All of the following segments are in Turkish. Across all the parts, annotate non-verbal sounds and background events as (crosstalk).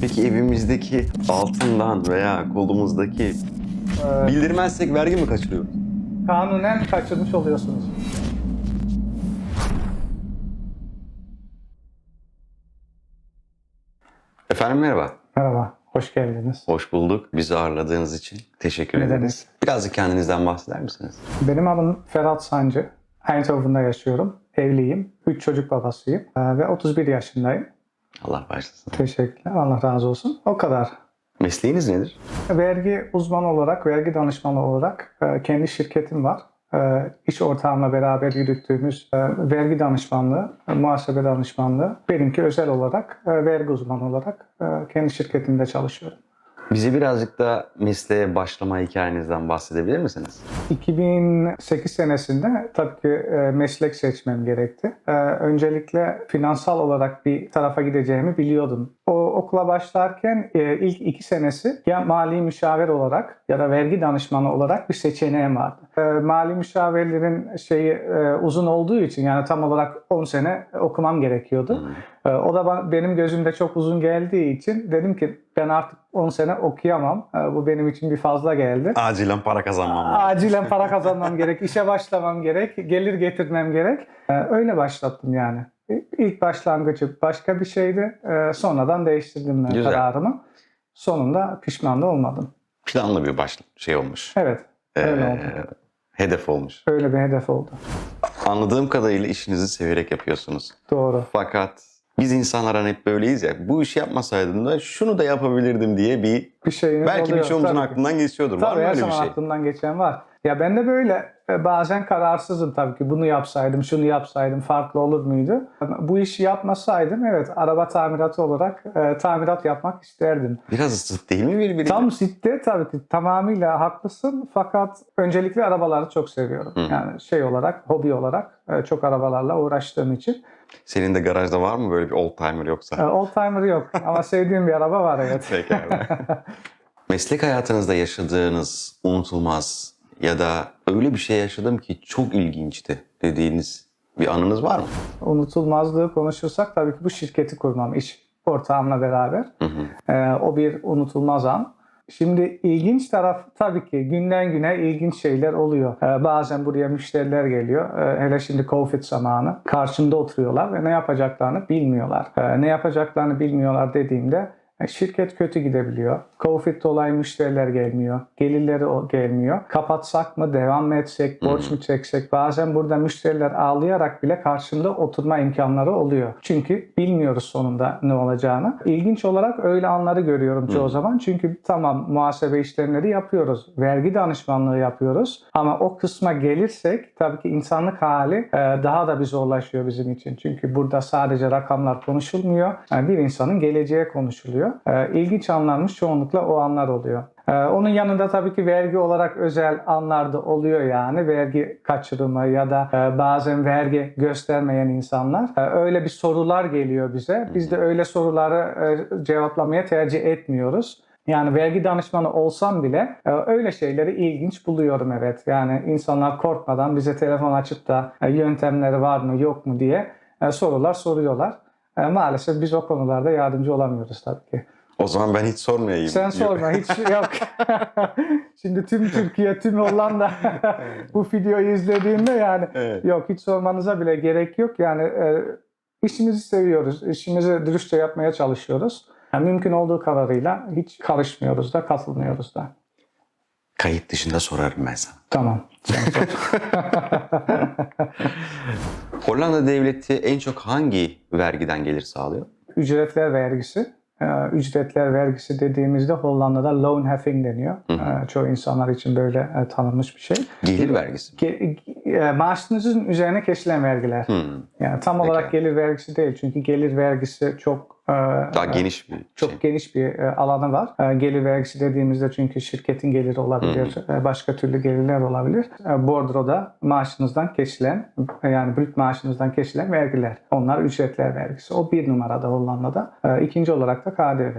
Peki evimizdeki altından veya kolumuzdaki Ee, bildirmezsek vergi mi kaçırıyoruz? kanunen kaçırmış oluyorsunuz. Efendim merhaba. Merhaba, hoş geldiniz. Hoş bulduk. Bizi ağırladığınız için teşekkür Ne ederiz. Birazcık kendinizden bahseder misiniz? Benim adım Ferhat Sancı. Eindhoven'da yaşıyorum. Evliyim. 3 çocuk babasıyım. Ee, ve 31 yaşındayım. Allah başlasın. Teşekkürler. Allah razı olsun. O kadar. Mesleğiniz nedir? Vergi uzmanı olarak, vergi danışmanı olarak e, kendi şirketim var. E, İş ortağımla beraber yürüttüğümüz e, vergi danışmanlığı, muhasebe danışmanlığı. Benimki özel olarak vergi uzmanı olarak kendi şirketimde çalışıyorum. Bize birazcık da mesleğe başlama hikayenizden bahsedebilir misiniz? 2008 senesinde tabii ki e, meslek seçmem gerekti. E, öncelikle finansal olarak bir tarafa gideceğimi biliyordum. O okula başlarken e, ilk iki senesi ya mali müşavir olarak ya da vergi danışmanı olarak bir seçeneğim vardı. E, mali müşavirlerin şeyi e, uzun olduğu için yani tam olarak 10 sene okumam gerekiyordu. E, o da ba- benim gözümde çok uzun geldiği için dedim ki ben artık 10 sene okuyamam. E, bu benim için bir fazla geldi. Acilen para kazanmam lazım. Acilen para (laughs) kazanmam gerek, işe başlamam gerek, gelir getirmem gerek. Ee, öyle başlattım yani. İlk başlangıcı başka bir şeydi. Ee, sonradan değiştirdim Güzel. kararımı. Sonunda pişman da olmadım. Planlı bir baş şey olmuş. Evet, öyle Ee, oldu. hedef olmuş. Öyle bir hedef oldu. Anladığım kadarıyla işinizi severek yapıyorsunuz. Doğru. Fakat biz insanlar hani hep böyleyiz ya. Bu işi yapmasaydım da şunu da yapabilirdim diye bir Bir şeyiniz belki oluyor. birçoğumuzun Tabii ki. aklından geçiyordur. Var Tabii mı her öyle bir şey? aklımdan geçen var. Ya ben de böyle e, bazen kararsızım tabii ki. Bunu yapsaydım, şunu yapsaydım farklı olur muydu? Bu işi yapmasaydım evet araba tamiratı olarak e, tamirat yapmak isterdim. Biraz ısıt değil mi birbirine? Tam sitte tabii ki tamamıyla haklısın fakat öncelikle arabaları çok seviyorum. Hı. Yani şey olarak, hobi olarak e, çok arabalarla uğraştığım için. Senin de garajda var mı böyle bir old timer yoksa? E, Oldtimer yok ama sevdiğim bir araba var evet. (laughs) Pekala. (laughs) Meslek hayatınızda yaşadığınız unutulmaz ya da öyle bir şey yaşadım ki çok ilginçti dediğiniz bir anınız var mı? Unutulmazlığı konuşursak tabii ki bu şirketi kurmam iş ortağımla beraber. Hı hı. E, o bir unutulmaz an. Şimdi ilginç taraf tabii ki günden güne ilginç şeyler oluyor. E, bazen buraya müşteriler geliyor. E, hele şimdi Covid zamanı. Karşımda oturuyorlar ve ne yapacaklarını bilmiyorlar. E, ne yapacaklarını bilmiyorlar dediğimde e, şirket kötü gidebiliyor. Covid dolayı müşteriler gelmiyor. Gelirleri gelmiyor. Kapatsak mı, devam mı etsek, borç mu çeksek? Bazen burada müşteriler ağlayarak bile karşımda oturma imkanları oluyor. Çünkü bilmiyoruz sonunda ne olacağını. İlginç olarak öyle anları görüyorum çoğu Hı. zaman. Çünkü tamam muhasebe işlemleri yapıyoruz. Vergi danışmanlığı yapıyoruz. Ama o kısma gelirsek tabii ki insanlık hali e, daha da bir zorlaşıyor bizim için. Çünkü burada sadece rakamlar konuşulmuyor. Yani bir insanın geleceği konuşuluyor. E, İlginç çoğunlukla o anlar oluyor. Ee, Onun yanında tabii ki vergi olarak özel anlar da oluyor yani vergi kaçırımı ya da e, bazen vergi göstermeyen insanlar. Ee, Öyle bir sorular geliyor bize. Biz de öyle soruları e, cevaplamaya tercih etmiyoruz. Yani vergi danışmanı olsam bile e, öyle şeyleri ilginç buluyorum evet. Yani insanlar korkmadan bize telefon açıp da yöntemleri var mı yok mu diye sorular soruyorlar. E, Maalesef biz o konularda yardımcı olamıyoruz tabii ki. O zaman ben hiç sormayayım. Sen sorma hiç (laughs) yok. (laughs) Şimdi tüm Türkiye, tüm Hollanda (laughs) bu videoyu izlediğinde yani Evet. yok hiç sormanıza bile gerek yok. Yani e, işimizi seviyoruz, işimizi dürüstçe yapmaya çalışıyoruz. Yani mümkün olduğu kadarıyla hiç karışmıyoruz da, katılmıyoruz da. Kayıt dışında sorarım ben sana. Tamam. Hollanda devleti en çok hangi vergiden gelir sağlıyor? Ücretler vergisi. Ee, Ücretler vergisi dediğimizde Hollanda'da loonheffing deniyor. Hı hı. Ee, Çoğu insanlar için böyle e, tanınmış bir şey. Gelir vergisi. Ge- e, maaşınızın üzerine kesilen vergiler. Hmm. Yani tam Peki. olarak gelir vergisi değil çünkü gelir vergisi çok Daha geniş bir çok şey. geniş bir e, alanı var. E, gelir vergisi dediğimizde çünkü şirketin geliri olabilir, e, başka türlü gelirler olabilir. Bordroda maaşınızdan kesilen yani brüt maaşınızdan kesilen vergiler. Onlar ücretler vergisi. O bir numarada Hollanda'da. İkinci olarak da KDV.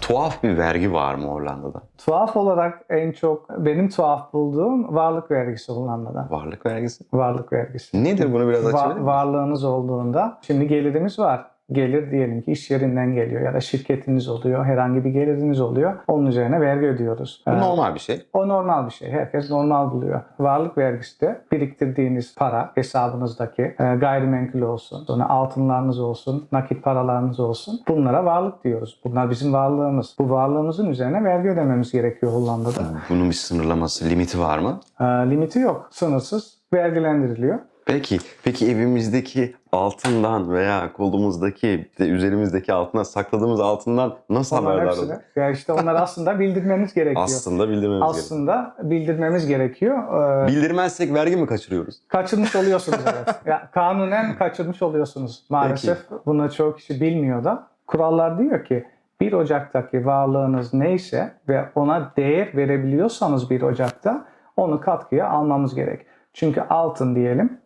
Tuhaf bir vergi var mı Hollanda'da? Tuhaf olarak en çok benim tuhaf bulduğum varlık vergisi Hollanda'da. Varlık vergisi. Varlık vergisi. Nedir bunu biraz açabilir misin? varlığınız olduğunda şimdi gelirimiz var. Gelir diyelim ki iş yerinden geliyor ya da şirketiniz oluyor, herhangi bir geliriniz oluyor. Onun üzerine vergi ödüyoruz. Bu Ee, normal bir şey. o normal bir şey. Herkes normal buluyor. Varlık vergisi de biriktirdiğiniz para hesabınızdaki e, gayrimenkul olsun, sonra altınlarınız olsun, nakit paralarınız olsun. Bunlara varlık diyoruz. Bunlar bizim varlığımız. Bu varlığımızın üzerine vergi ödememiz gerekiyor Hollanda'da. Bunun bir sınırlaması, limiti var mı? E, limiti yok. Sınırsız vergilendiriliyor. Peki, peki evimizdeki altından veya kolumuzdaki, işte üzerimizdeki altına sakladığımız altından nasıl Onların haberdar hepsini. olur? Ya işte onlar (laughs) aslında bildirmemiz gerekiyor. Aslında bildirmemiz gerekiyor. Aslında bildirmemiz gerekiyor. Ee, Bildirmezsek vergi mi kaçırıyoruz? kaçırmış oluyorsunuz evet. (laughs) ya, kanunen kaçırmış oluyorsunuz. Maalesef bunu çoğu kişi bilmiyor da. Kurallar diyor ki 1 Ocak'taki varlığınız neyse ve ona değer verebiliyorsanız 1 Ocak'ta onu katkıya almamız gerek. Çünkü altın diyelim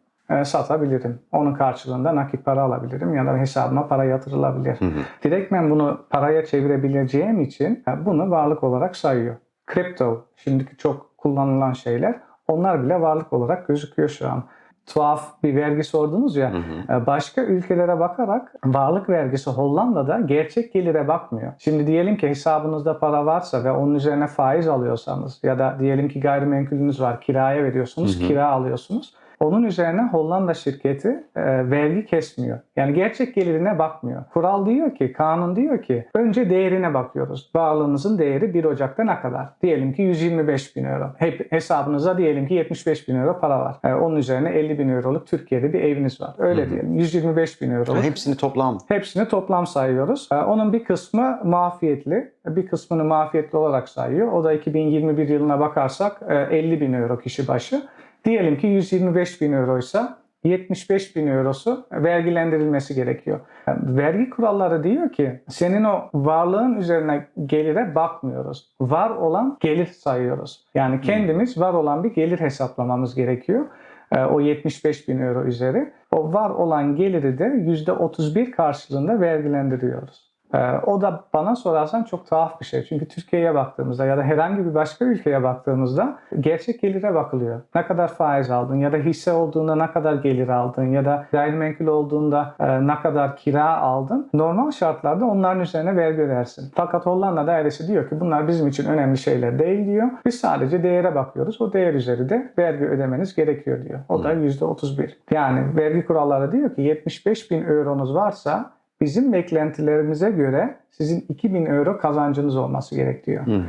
satabilirim. Onun karşılığında nakit para alabilirim ya da hesabıma para yatırılabilir. Hı hı. Direktmen bunu paraya çevirebileceğim için e, bunu varlık olarak sayıyor. Kripto, şimdiki çok kullanılan şeyler, onlar bile varlık olarak gözüküyor şu an. Tuhaf bir vergi sordunuz ya, Hı hı. e, başka ülkelere bakarak varlık vergisi Hollanda'da gerçek gelire bakmıyor. Şimdi diyelim ki hesabınızda para varsa ve onun üzerine faiz alıyorsanız ya da diyelim ki gayrimenkulünüz var, kiraya veriyorsunuz, Hı hı. kira alıyorsunuz. Onun üzerine Hollanda şirketi e, vergi kesmiyor. Yani gerçek gelirine bakmıyor. Kural diyor ki, kanun diyor ki önce değerine bakıyoruz. Varlığınızın değeri 1 Ocak'ta ne kadar? Diyelim ki 125 bin euro. Hep hesabınıza diyelim ki 75 bin euro para var. E, onun üzerine 50 bin euroluk Türkiye'de bir eviniz var. Öyle Hı hı. diyelim. 125 bin euroluk. Hepsini toplam. Hepsini toplam sayıyoruz. Ee, Onun bir kısmı mafiyetli, bir kısmını mafiyetli olarak sayıyor. O da 2021 yılına bakarsak e, 50 bin euro kişi başı. Diyelim ki 125 bin euroysa 75 bin eurosu vergilendirilmesi gerekiyor. Yani vergi kuralları diyor ki senin o varlığın üzerine gelire bakmıyoruz. Var olan gelir sayıyoruz. Yani kendimiz var olan bir gelir hesaplamamız gerekiyor. Ee, O 75 bin euro üzeri. O var olan geliri de %31 karşılığında vergilendiriyoruz. Ee, O da bana sorarsan çok tuhaf bir şey. Çünkü Türkiye'ye baktığımızda ya da herhangi bir başka ülkeye baktığımızda gerçek gelire bakılıyor. Ne kadar faiz aldın ya da hisse olduğunda ne kadar gelir aldın ya da gayrimenkul olduğunda e, ne kadar kira aldın. Normal şartlarda onların üzerine vergi ödersin. Fakat Hollanda dairesi diyor ki bunlar bizim için önemli şeyler değil diyor. Biz sadece değere bakıyoruz. O değer üzeri de vergi ödemeniz gerekiyor diyor. O da %31. Yani vergi kuralları diyor ki 75 bin euronuz varsa bizim beklentilerimize göre sizin 2000 euro kazancınız olması gerekiyor. Hı.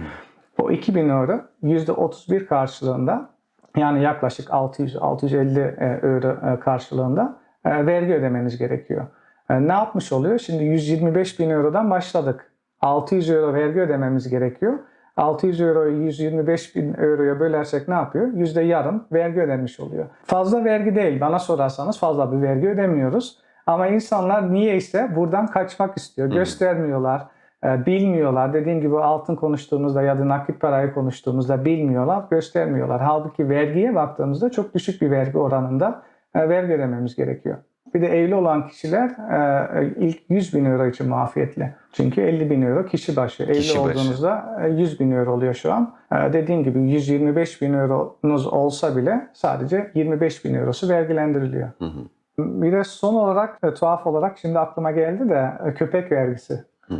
O 2000 euro %31 karşılığında yani yaklaşık 600-650 euro e, karşılığında e, vergi ödemeniz gerekiyor. E, Ne yapmış oluyor? Şimdi 125 bin eurodan başladık. 600 euro vergi ödememiz gerekiyor. 600 euroyu 125 bin euroya bölersek ne yapıyor? Yüzde yarım vergi ödenmiş oluyor. Fazla vergi değil. Bana sorarsanız fazla bir vergi ödemiyoruz. Ama insanlar niyeyse buradan kaçmak istiyor. Hı. Göstermiyorlar, e, bilmiyorlar. Dediğim gibi altın konuştuğumuzda ya da nakit parayı konuştuğumuzda bilmiyorlar, göstermiyorlar. Halbuki vergiye baktığımızda çok düşük bir vergi oranında e, vergi ödememiz gerekiyor. Bir de evli olan kişiler e, ilk 100 bin euro için muafiyetli. Çünkü 50 bin euro kişi başı. Evli Kişi başı. olduğunuzda e, 100 bin euro oluyor şu an. Dediğim gibi 125 bin euronuz olsa bile sadece 25 bin eurosu vergilendiriliyor. Hı hı. Bir de son olarak e, tuhaf olarak şimdi aklıma geldi de e, köpek vergisi. Hı.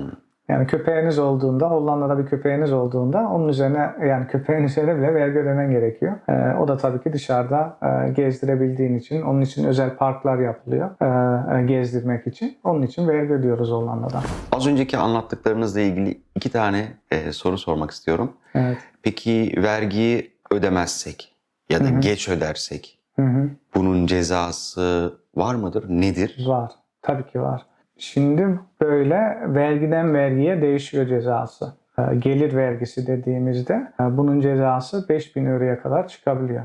Yani köpeğiniz olduğunda, Hollanda'da bir köpeğiniz olduğunda onun üzerine yani köpeğin üzerine bile vergi ödemen gerekiyor. E, o da tabii ki dışarıda e, gezdirebildiğin için, onun için özel parklar yapılıyor e, e, gezdirmek için. Onun için vergi ödüyoruz Hollanda'da. Az önceki anlattıklarınızla ilgili iki tane e, soru sormak istiyorum. Evet. Peki vergiyi ödemezsek ya da Hı hı. geç ödersek Hı hı. bunun cezası var mıdır? Nedir? Var. Tabii ki var. Şimdi böyle vergiden vergiye değişiyor cezası. E, Gelir vergisi dediğimizde e, bunun cezası 5000 euroya kadar çıkabiliyor.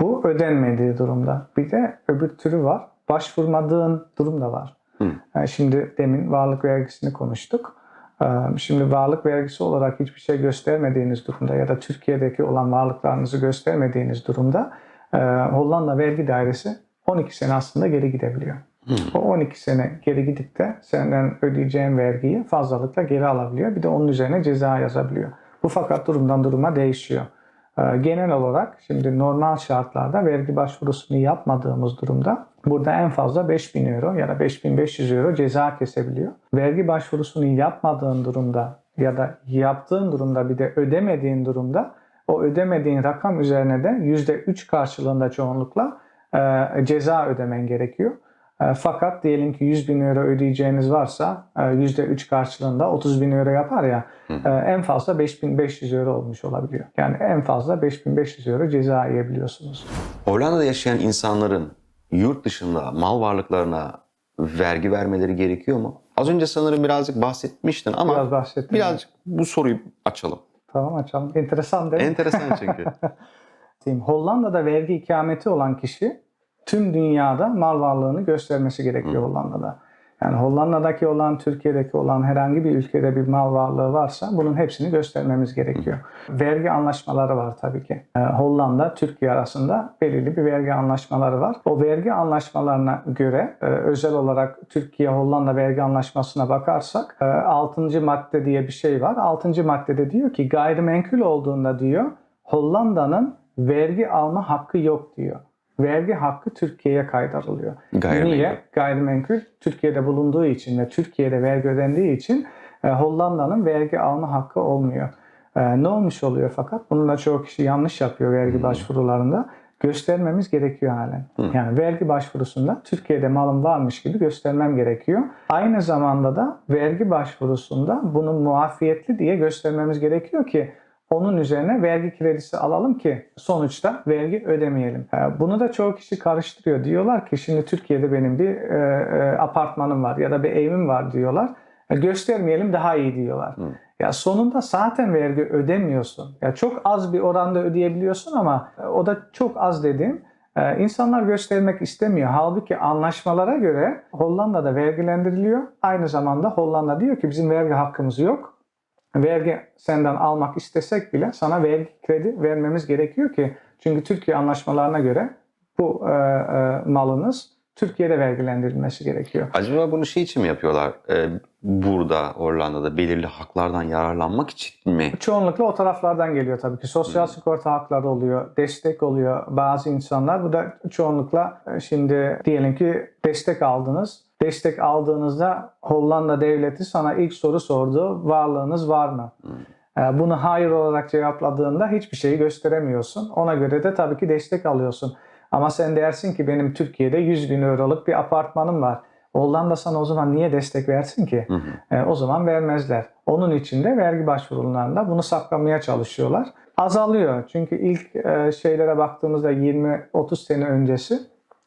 Bu ödenmediği durumda. Bir de öbür türü var. Başvurmadığın durum da var. Hı. E, Şimdi demin varlık vergisini konuştuk. E, Şimdi varlık vergisi olarak hiçbir şey göstermediğiniz durumda ya da Türkiye'deki olan varlıklarınızı göstermediğiniz durumda Hollanda Vergi Dairesi 12 sene aslında geri gidebiliyor. Hı. O 12 sene geri gidip de senden ödeyeceğin vergiyi fazlalıkla geri alabiliyor. Bir de onun üzerine ceza yazabiliyor. Bu fakat durumdan duruma değişiyor. Ee, Genel olarak şimdi normal şartlarda vergi başvurusunu yapmadığımız durumda burada en fazla 5000 euro ya da 5500 euro ceza kesebiliyor. Vergi başvurusunu yapmadığın durumda ya da yaptığın durumda bir de ödemediğin durumda o ödemediğin rakam üzerine de %3 karşılığında çoğunlukla e, ceza ödemen gerekiyor. E, fakat diyelim ki 100 bin euro ödeyeceğiniz varsa e, %3 karşılığında 30 bin euro yapar ya e, en fazla 5500 euro olmuş olabiliyor. Yani en fazla 5500 euro ceza yiyebiliyorsunuz. Hollanda'da yaşayan insanların yurt dışında mal varlıklarına vergi vermeleri gerekiyor mu? Az önce sanırım birazcık bahsetmiştin ama Biraz birazcık bu soruyu açalım. Tamam açalım. Enteresan değil mi? Enteresan (laughs) çünkü. Hollanda'da vergi ikameti olan kişi tüm dünyada mal varlığını göstermesi gerekiyor Hollanda'da. Yani Hollanda'daki olan, Türkiye'deki olan herhangi bir ülkede bir mal varlığı varsa bunun hepsini göstermemiz gerekiyor. Vergi anlaşmaları var tabii ki. Ee, Hollanda, Türkiye arasında belirli bir vergi anlaşmaları var. O vergi anlaşmalarına göre e, özel olarak Türkiye-Hollanda vergi anlaşmasına bakarsak e, 6. madde diye bir şey var. 6. maddede diyor ki gayrimenkul olduğunda diyor Hollanda'nın vergi alma hakkı yok diyor. Vergi hakkı Türkiye'ye kaydarılıyor. Gayrimenkul. Niye? Gayrimenkul Türkiye'de bulunduğu için ve Türkiye'de vergi ödendiği için e, Hollanda'nın vergi alma hakkı olmuyor. E, ne olmuş oluyor fakat? Bunu da çoğu kişi yanlış yapıyor vergi başvurularında. Göstermemiz gerekiyor halen. Yani vergi başvurusunda Türkiye'de malım varmış gibi göstermem gerekiyor. Aynı zamanda da vergi başvurusunda bunun muafiyetli diye göstermemiz gerekiyor ki onun üzerine vergi kredisi alalım ki sonuçta vergi ödemeyelim. Bunu da çoğu kişi karıştırıyor. Diyorlar ki şimdi Türkiye'de benim bir e, e, apartmanım var ya da bir evim var diyorlar. E, Göstermeyelim daha iyi diyorlar. Ya sonunda zaten vergi ödemiyorsun. Ya çok az bir oranda ödeyebiliyorsun ama o da çok az dediğim. insanlar göstermek istemiyor. Halbuki anlaşmalara göre Hollanda'da vergilendiriliyor. Aynı zamanda Hollanda diyor ki bizim vergi hakkımız yok vergi senden almak istesek bile sana vergi kredi vermemiz gerekiyor ki çünkü Türkiye anlaşmalarına göre bu e, e, malınız Türkiye'de vergilendirilmesi gerekiyor. Acaba bunu şey için mi yapıyorlar? Ee, burada Hollanda'da belirli haklardan yararlanmak için mi? Çoğunlukla o taraflardan geliyor tabii ki. Sosyal sigorta hakları oluyor, destek oluyor bazı insanlar. Bu da çoğunlukla e, şimdi diyelim ki destek aldınız. Destek aldığınızda Hollanda devleti sana ilk soru sordu. Varlığınız var mı? E, Bunu hayır olarak cevapladığında hiçbir şeyi gösteremiyorsun. Ona göre de tabii ki destek alıyorsun. Ama sen dersin ki benim Türkiye'de 100 bin euroluk bir apartmanım var. Hollanda sana o zaman niye destek versin ki? E, o zaman vermezler. Onun için de vergi başvurularında bunu saklamaya çalışıyorlar. Azalıyor. Çünkü ilk e, şeylere baktığımızda 20-30 sene öncesi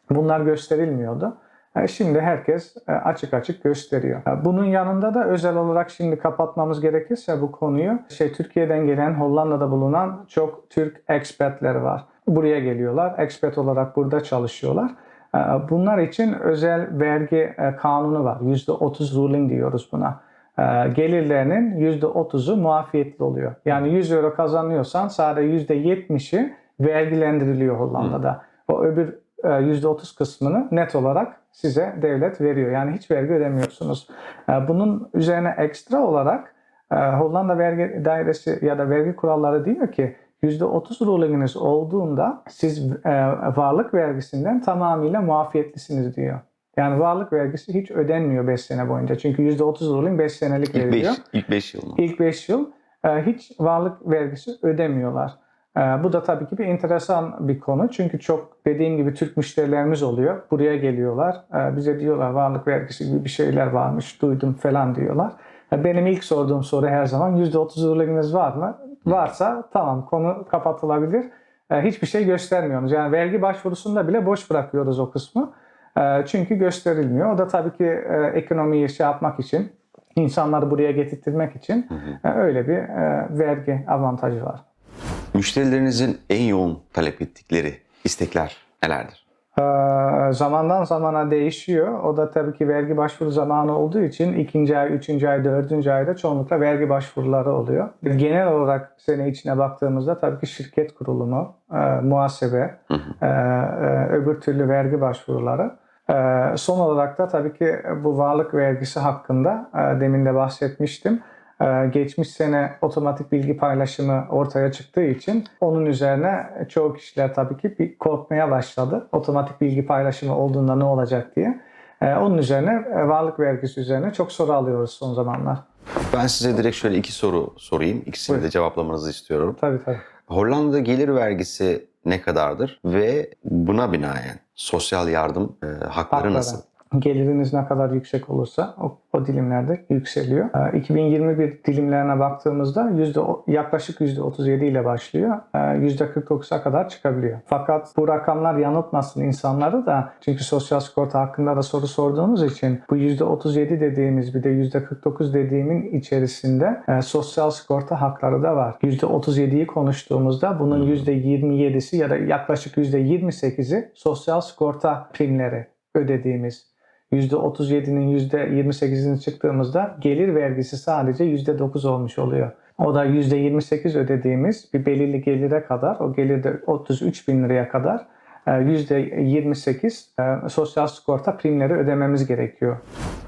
bunlar gösterilmiyordu. E, Şimdi herkes e, açık açık gösteriyor. E, Bunun yanında da özel olarak şimdi kapatmamız gerekirse bu konuyu şey Türkiye'den gelen Hollanda'da bulunan çok Türk expatleri var. Buraya geliyorlar. Expat olarak burada çalışıyorlar. E, Bunlar için özel vergi e, kanunu var. %30 ruling diyoruz buna. E, Gelirlerinin %30'u muafiyetli oluyor. Yani 100 euro kazanıyorsan sadece %70'i vergilendiriliyor Hollanda'da. O öbür e, %30 kısmını net olarak size devlet veriyor. Yani hiç vergi ödemiyorsunuz. E, Bunun üzerine ekstra olarak e, Hollanda Vergi Dairesi ya da vergi kuralları diyor ki %30 rulinginiz olduğunda siz e, varlık vergisinden tamamıyla muafiyetlisiniz diyor. Yani varlık vergisi hiç ödenmiyor 5 sene boyunca. Çünkü %30 ruling 5 senelik veriliyor. 5 ilk beş yıl mı? İlk 5 yıl e, hiç varlık vergisi ödemiyorlar. E, Bu da tabii ki bir enteresan bir konu. Çünkü çok dediğim gibi Türk müşterilerimiz oluyor. Buraya geliyorlar. E, Bize diyorlar varlık vergisi gibi bir şeyler varmış duydum falan diyorlar. Benim ilk sorduğum soru her zaman %30 rulinginiz var mı? Varsa tamam konu kapatılabilir. E, Hiçbir şey göstermiyoruz. Yani vergi başvurusunda bile boş bırakıyoruz o kısmı. Çünkü gösterilmiyor. O da tabii ki e, ekonomiyi şey yapmak için, insanları buraya getirtmek için e, öyle bir e, vergi avantajı var. Müşterilerinizin en yoğun talep ettikleri istekler nelerdir? Ee, zamandan zamana değişiyor. O da tabii ki vergi başvuru zamanı olduğu için ikinci ay, üçüncü ay, dördüncü ayda çoğunlukla vergi başvuruları oluyor. Genel olarak sene içine baktığımızda tabii ki şirket kurulumu, e, muhasebe, e, e, öbür türlü vergi başvuruları. E, son olarak da tabii ki bu varlık vergisi hakkında e, demin de bahsetmiştim. Ee, geçmiş sene otomatik bilgi paylaşımı ortaya çıktığı için onun üzerine çoğu kişiler tabii ki bir korkmaya başladı. Otomatik bilgi paylaşımı olduğunda ne olacak diye. Ee, onun üzerine e, varlık vergisi üzerine çok soru alıyoruz son zamanlar. Ben size direkt şöyle iki soru sorayım. İkisini de Buyurun. cevaplamanızı istiyorum. Tabii tabii. Hollanda'da gelir vergisi ne kadardır ve buna binaen sosyal yardım e, hakları Hakları. nasıl? Geliriniz ne kadar yüksek olursa o, o dilimlerde yükseliyor. Ee, 2021 dilimlerine baktığımızda yüzde yaklaşık %37 ile başlıyor. Ee, %49'a kadar çıkabiliyor. Fakat bu rakamlar yanıltmasın insanları da çünkü sosyal sigorta hakkında da soru sorduğunuz için bu %37 dediğimiz bir de %49 dediğimin içerisinde e, sosyal sigorta hakları da var. %37'yi konuştuğumuzda bunun %27'si ya da yaklaşık %28'i sosyal sigorta primleri ödediğimiz %37'nin %28'ini çıktığımızda gelir vergisi sadece %9 olmuş oluyor. O da %28 ödediğimiz bir belirli gelire kadar, o gelir de 33 bin liraya kadar e, %28 e, sosyal sigorta primleri ödememiz gerekiyor.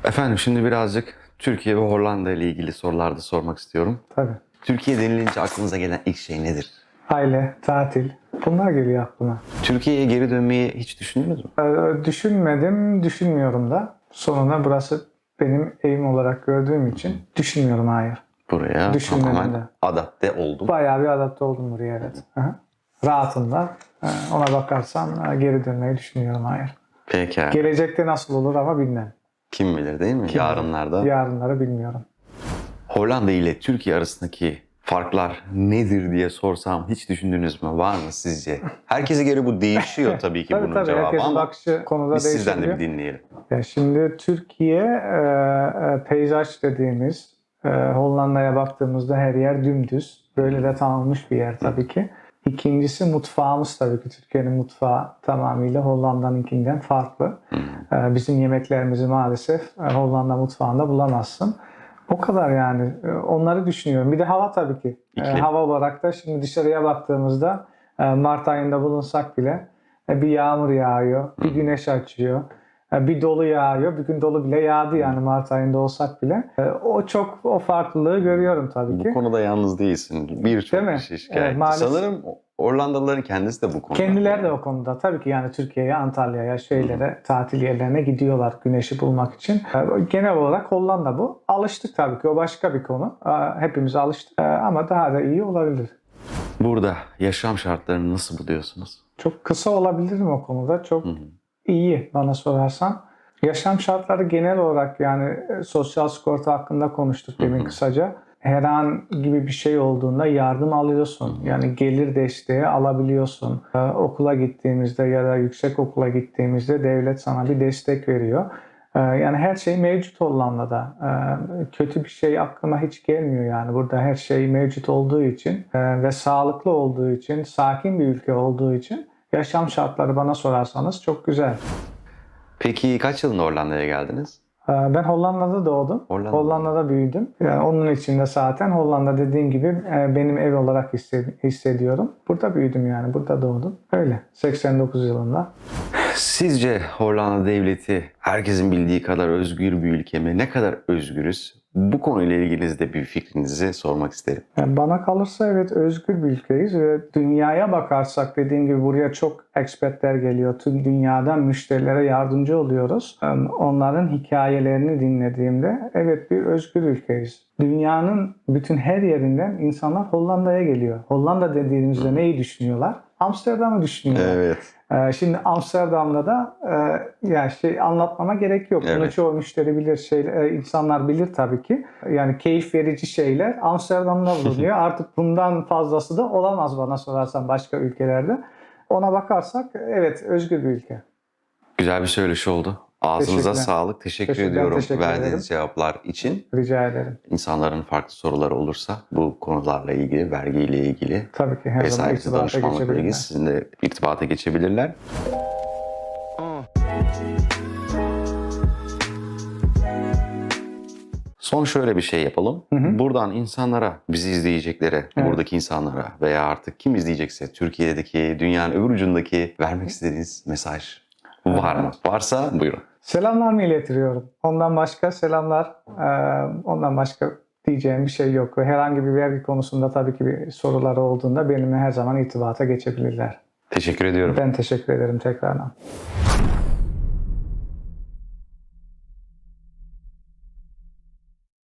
Efendim şimdi birazcık Türkiye ve Hollanda ile ilgili sorular da sormak istiyorum. Tabii. Türkiye denilince aklınıza gelen ilk şey nedir? Aile, tatil bunlar geliyor aklıma. Türkiye'ye geri dönmeyi hiç düşündünüz mü? E, Düşünmedim, düşünmüyorum da. Sonunda burası benim evim olarak gördüğüm için düşünmüyorum hayır. Buraya Düşünmedim de. adapte oldum. Bayağı bir adapte oldum buraya evet. Hı hı. Rahatım da. Ee, Ona bakarsan e, geri dönmeyi düşünüyorum hayır. Peki. Gelecekte nasıl olur ama bilmem. Kim bilir değil mi? Kim Yarınlarda. Yarınları bilmiyorum. Hollanda ile Türkiye arasındaki farklar nedir diye sorsam hiç düşündünüz mü? Var mı sizce? Herkese göre bu değişiyor (laughs) tabii ki Tabii bunun tabii cevabı ama bakışı konuda biz sizden de bir dinleyelim. Ya şimdi Türkiye e, e, peyzaj dediğimiz e, Hollanda'ya baktığımızda her yer dümdüz. Böyle de tanınmış bir yer tabii ki. İkincisi mutfağımız tabii ki Türkiye'nin mutfağı tamamıyla Hollanda'nınkinden farklı. E, bizim yemeklerimizi maalesef e, Hollanda mutfağında bulamazsın. O kadar yani. E, Onları düşünüyorum. Bir de hava tabii ki. E, İklim. hava olarak da şimdi dışarıya baktığımızda e, Mart ayında bulunsak bile e, bir yağmur yağıyor, bir güneş açıyor. E, Bir dolu yağıyor. Bir gün dolu bile yağdı yani Mart ayında olsak bile. O çok o farklılığı görüyorum tabii ki. Bu konuda yalnız değilsin. Birçok Değil mi? kişi şikayetçi. Evet, maalesef. Sanırım Hollandalıların kendisi de bu konuda. Kendileri de o konuda tabii ki yani Türkiye'ye, Antalya'ya, şeylere, tatil yerlerine gidiyorlar güneşi bulmak için. E, Genel olarak Hollanda bu. Alıştık tabii ki o başka bir konu. E, Hepimiz alıştık E, ama daha da iyi olabilir. Burada yaşam şartlarını nasıl buluyorsunuz? Çok kısa olabilirim o konuda. Çok Hı hı. iyi bana sorarsan. Yaşam şartları genel olarak yani e, sosyal sigorta hakkında konuştuk demin Hı hı. kısaca. Her an gibi bir şey olduğunda yardım alıyorsun. Yani gelir desteği alabiliyorsun. Ee, okula gittiğimizde ya da yüksek okula gittiğimizde devlet sana bir destek veriyor. Ee, yani her şey mevcut Hollanda'da. Ee, kötü bir şey aklıma hiç gelmiyor yani. Burada her şey mevcut olduğu için e, ve sağlıklı olduğu için, sakin bir ülke olduğu için yaşam şartları bana sorarsanız çok güzel. Peki kaç yılında Hollanda'ya geldiniz? Ee, Ben Hollanda'da doğdum. Hollanda. Hollanda'da büyüdüm. Yani onun için de zaten Hollanda dediğim gibi e, benim ev olarak hisse- hissediyorum. Burada büyüdüm yani. Burada doğdum. Öyle. 89 yılında. Sizce Hollanda devleti herkesin bildiği kadar özgür bir ülke mi? Ne kadar özgürüz? Bu konuyla ilgili de bir fikrinizi sormak isterim. Yani bana kalırsa evet özgür bir ülkeyiz ve dünyaya bakarsak dediğim gibi buraya çok expertler geliyor. Tüm dünyadan müşterilere yardımcı oluyoruz. Onların hikayelerini dinlediğimde evet bir özgür ülkeyiz. Dünyanın bütün her yerinden insanlar Hollanda'ya geliyor. Hollanda dediğimizde neyi düşünüyorlar? Amsterdam'ı düşünüyorlar. Evet. Ee, Şimdi Amsterdam'da da e, yani şey anlatmama gerek yok. Bunu Evet. çoğu müşteri bilir, şey, e, insanlar bilir tabii ki. Yani keyif verici şeyler Amsterdam'da (laughs) bulunuyor. Artık bundan fazlası da olamaz bana sorarsan başka ülkelerde. Ona bakarsak evet özgür bir ülke. Güzel bir söyleşi oldu. Ağzınıza Teşekkürler. sağlık. Teşekkür ediyorum teşekkür verdiğiniz ederim. cevaplar için. Rica ederim. İnsanların farklı soruları olursa bu konularla ilgili, vergiyle ilgili Tabii ki her zaman vesaire irtibata danışmanlıkla ilgili geçebilirler. sizinle irtibata geçebilirler. Son şöyle bir şey yapalım. Hı hı. Buradan insanlara, bizi izleyeceklere, Evet. buradaki insanlara veya artık kim izleyecekse Türkiye'deki, dünyanın öbür ucundaki vermek istediğiniz mesaj var mı? Varsa buyurun. Selamlar mı iletiyorum? Ondan başka selamlar, e, ondan başka diyeceğim bir şey yok. Ve herhangi bir vergi konusunda tabii ki bir soruları olduğunda benimle her zaman irtibata geçebilirler. Teşekkür ediyorum. Ben teşekkür ederim tekrardan.